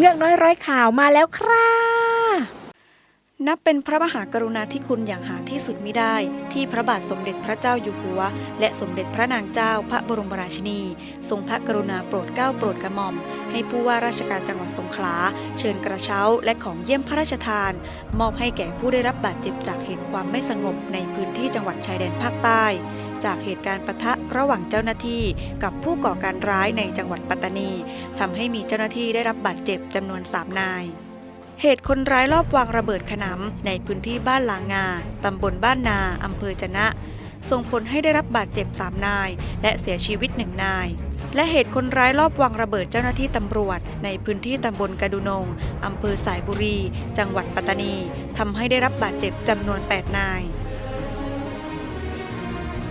เงือกน้อยร้อยข่าวมาแล้วครับนับเป็นพระมหากรุณาธิคุณอย่างหาที่สุดมิได้ ที่พระบาทสมเด็จพระเจ้าอยู่หัว และสมเด็จพระนางเจ้าพระบรมราชินี ทรงพระกรุณาโปรดเกล้าโปรดกระหม่อม ให้ผู้ว่าราชการจังหวัดสงขลา เชิญกระเช้าและของเยี่ยมพระราชทาน มอบให้แก่ผู้ได้รับบาดเจ็บจากเหตุความไม่สงบในพื้นที่จังหวัดชายแดนภาคใต้ จากเหตุการณ์ปะทะระหว่างเจ้าหน้าที่ กับผู้ก่อการร้ายในจังหวัดปัตตานีทำให้มีเจ้าหน้าที่ได้รับบาดเจ็บจำนวนสามนายเหตุคนร้ายลอบวางระเบิดขนำในพื้นที่บ้านลางงา ตำบลบ้านนา อำเภอจะนะ ส่งผลให้ได้รับบาดเจ็บ 3 นาย และเสียชีวิตหนึ่งนาย และเหตุคนร้ายลอบวางระเบิดเจ้าหน้าที่ตำรวจ ในพื้นที่ตำบลกระดุนง อำเภอสายบุรี จังหวัดปัตตานี ทำให้ได้รับบาดเจ็บจำนวน 8 นาย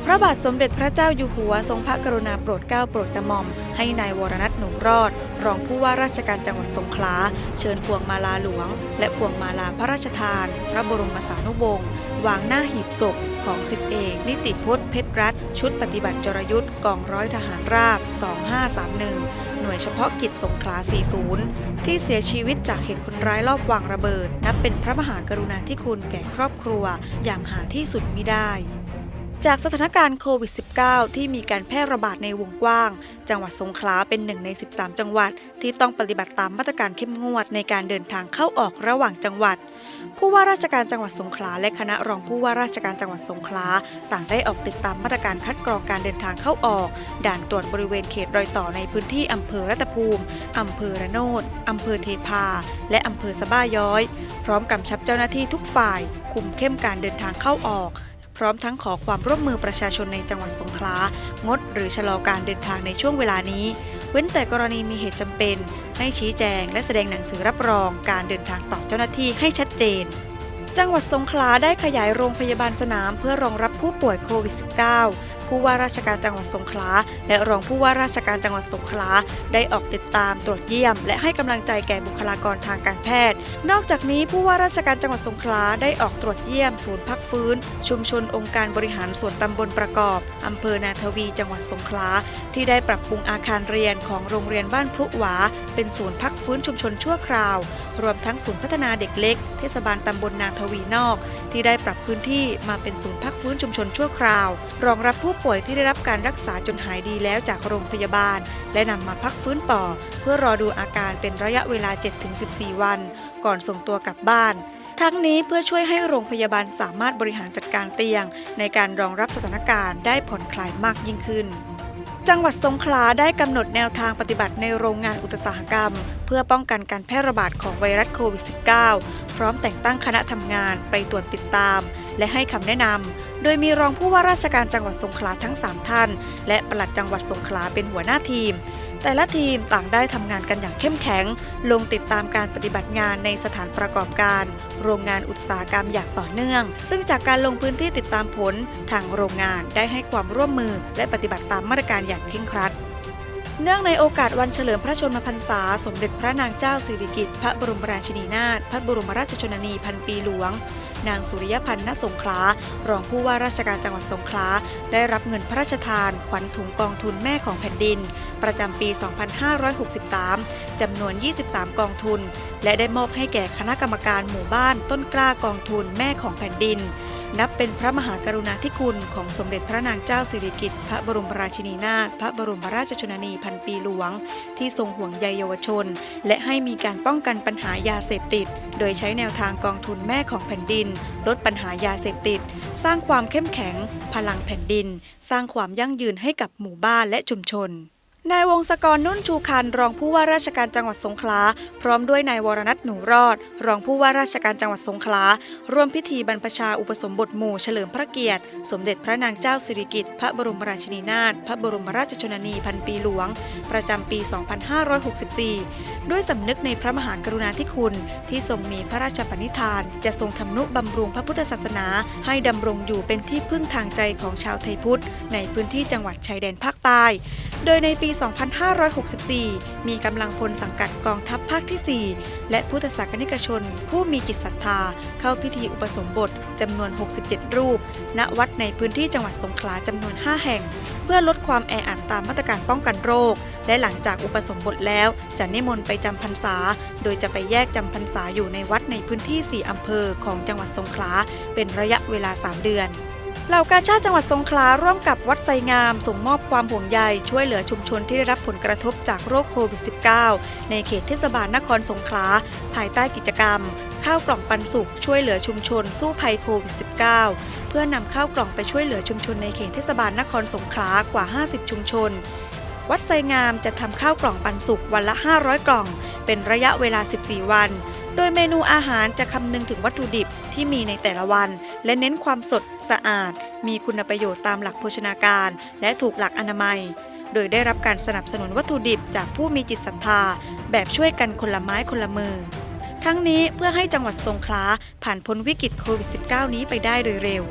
ระบาทสมเด็จพระเจ้าอยู่หัวทรงพระกรุณาโปรดเกล้าโปรดกระหม่อม ให้นายวรนัทหนุ่มรอด รองผู้ว่าราชการจังหวัดสงขลา เชิญพวงมาลาหลวง และพวงมาลาพระราชทาน พระบรมสานุวงศ์วางหน้าหีบศพของสิบเอกนิติพจน์เพชรรัตชุดปฏิบัติจรยุทธ์กองร้อยทหารราบ 2531 หน่วยเฉพาะกิจสงขลา 40 ที่เสียชีวิตจากเหตุคนร้ายลอบวางระเบิด นับเป็นพระมหากรุณาธิคุณแก่ครอบครัวอย่างหาที่สุดมิได้ จากสถานการณ์โควิด -19 ที่มีการแพร่ระบาดในวงกว้าง จังหวัดสงขลาเป็นหนึ่งใน 13 จังหวัด ที่ต้องปฏิบัติตามมาตรการเข้มงวดในการเดินทางเข้าออกระหว่างจังหวัด ผู้ว่าราชการจังหวัดสงขลาและคณะรองผู้ว่าราชการจังหวัดสงขลาต่างได้ออกติดตามมาตรการคัดกรองการเดินทางเข้าออก ด่านตรวจบริเวณเขตรอยต่อในพื้นที่อำเภอรัตภูมิอำเภอระโนดอำเภอเทพา และอำเภอสะบ้าย้อย พร้อมกำชับเจ้าหน้าที่ทุกฝ่าย คุมเข้มการเดินทางเข้าออก พร้อมทั้งขอความร่วมมือประชาชนในจังหวัดสงขลางดหรือชะลอการเดินทางในช่วงเวลานี้ เว้นแต่กรณีมีเหตุจำเป็น ให้ชี้แจงและแสดงหนังสือรับรองการเดินทางต่อเจ้าหน้าที่ให้ชัดเจนจังหวัดสงขลาได้ขยายโรงพยาบาลสนามเพื่อรองรับผู้ป่วยโควิด -19 ผู้ว่าราชการจังหวัดสงขลา และรองผู้ว่าราชการจังหวัดสงขลา ได้ออกติดตามตรวจเยี่ยม และให้กำลังใจแก่บุคลากรทางการแพทย์ นอกจากนี้ผู้ว่าราชการจังหวัดสงขลาได้ออกตรวจเยี่ยม ศูนย์พักฟื้น ชุมชนองค์การบริหารส่วนตำบลประกอบอำเภอนาทวีจังหวัดสงขลา ที่ได้ปรับปรุงอาคารเรียนของโรงเรียนบ้านพลุหวา เป็นศูนย์พักฟื้นชุมชนชั่วคราว รวมทั้งศูนย์พัฒนาเด็กเล็ก เทศบาลตำบลนาทวีนอก ที่ได้ปรับพื้นที่มาเป็นศูนย์พักฟื้นชุมชนชั่วคราว รองรับผู้ป่วยที่ได้รับการรักษาจนหายดีแล้วจากโรงพยาบาล และนำมาพักฟื้นต่อ เพื่อรอดูอาการเป็นระยะเวลา 7-14 วัน ก่อนส่งตัวกลับบ้าน ทั้งนี้เพื่อช่วยให้โรงพยาบาลสามารถบริหารจัดการเตียง ในการรองรับสถานการณ์ได้ผ่อนคลายมากยิ่งขึ้นจังหวัดสงขลาได้กำหนดแนวทางปฏิบัติในโรงงานอุตสาหกรรม เพื่อป้องกันการแพร่ระบาดของไวรัสโควิด -19 พร้อมแต่งตั้งคณะทำงานไปตรวจติดตาม และให้คำแนะนำ โดยมีรองผู้ว่าราชการจังหวัดสงขลาทั้ง 3 ท่าน และปลัดจังหวัดสงขลาเป็นหัวหน้าทีม แต่ละทีมต่างได้ทำงานกันอย่างเข้มแข็ง ลงติดตามการปฏิบัติงานในสถานประกอบการ โรงงานอุตสาหกรรมอย่างต่อเนื่อง ซึ่งจากการลงพื้นที่ติดตามผล ทางโรงงานได้ให้ความร่วมมือและปฏิบัติตามมาตรการอย่างเคร่งครัด เนื่องในโอกาสวันเฉลิมพระชนมพรรษา สมเด็จพระนางเจ้าสิริกิติ์พระบรมราชินีนาถพระบรมราชชนนีพันปีหลวง นางสุริยพันธ์ณสงขลารองผู้ว่าราชการจังหวัดสงขลาได้รับเงินพระราชทาน ขวัญถุงกองทุนแม่ของแผ่นดิน ประจำปี 2563 จำนวน 23 กองทุน และได้มอบให้แก่คณะกรรมการหมู่บ้านต้นกล้ากองทุนแม่ของแผ่นดิน นับเป็นพระมหากรุณาธิคุณของสมเด็จพระนางเจ้าสิริกิติ์พระบรมราชินีนาถพระบรมราชชนนีพันปีหลวง ที่ทรงห่วงใยเยาวชน และให้มีการป้องกันปัญหายาเสพติด โดยใช้แนวทางกองทุนแม่ของแผ่นดิน ลดปัญหายาเสพติด สร้างความเข้มแข็ง พลังแผ่นดิน สร้างความยั่งยืนให้กับหมู่บ้านและชุมชน นายวงศกรนุ่นชูคันรองผู้ว่าราชการจังหวัดสงขลา พร้อมด้วยนายวรนัทหนูรอด รองผู้ว่าราชการจังหวัดสงขลาร่วมพิธีบรรพชาอุปสมบทหมู่เฉลิมพระเกียรติ สมเด็จพระนางเจ้าสิริกิติ์พระบรมราชินีนาถพระบรมราชชนนีพันปีหลวง ประจำปี 2564 ด้วยสำนึกในพระมหากรุณาธิคุณ ที่ทรงมีพระราชปณิธาน จะทรงทำนุบำรุงพระพุทธศาสนา ให้ดำรงอยู่เป็นที่พึ่งทางใจของชาวไทยพุทธ ในพื้นที่จังหวัดชายแดนภาคใต้ โดยในปี2564 มีกำลังพลสังกัดกองทัพภาคที่ 4 และพุทธศาสนิกชน ผู้มีจิตศรัทธา เข้าพิธีอุปสมบทจำนวน 67 รูป ณ วัดในพื้นที่จังหวัดสงขลาจำนวน 5 แห่ง เพื่อลดความแออัดตามมาตรการป้องกันโรค และหลังจากอุปสมบทแล้วจะนิมนต์ไปจำพรรษา โดยจะไปแยกจำพรรษาอยู่ในวัดในพื้นที่ 4 อำเภอของจังหวัดสงขลาเป็นระยะเวลา 3 เดือน เหล่ากาชาติจังหวัดสงขลาร่วมกับวัดไซงาม ส่งมอบความห่วงใยช่วยเหลือชุมชนที่ได้รับผลกระทบจากโรคโควิด -19 ในเขตเทศบาลนครสงขลา ภายใต้กิจกรรม ข้าวกล่องปันสุข ช่วยเหลือชุมชน สู้ภัยโควิด -19 เพื่อนำข้าวกล่องไปช่วยเหลือชุมชนในเขตเทศบาลนครสงขลากว่า 50 ชุมชนวัดไซงามจะทำข้าวกล่องปันสุขวันละ 500 กล่อง เป็นระยะเวลา 14 วัน โดยเมนูอาหารจะคำนึงถึงวัตถุดิบที่มีในแต่ละวัน และเน้นความสดสะอาด มีคุณประโยชน์ตามหลักโภชนาการ และถูกหลักอนามัย โดยได้รับการสนับสนุนวัตถุดิบจากผู้มีจิตศรัทธา แบบช่วยกันคนละไม้คนละมือ ทั้งนี้เพื่อให้จังหวัดสงขลาผ่านพ้นวิกฤตโควิด -19 นี้ไปได้โดยเร็ว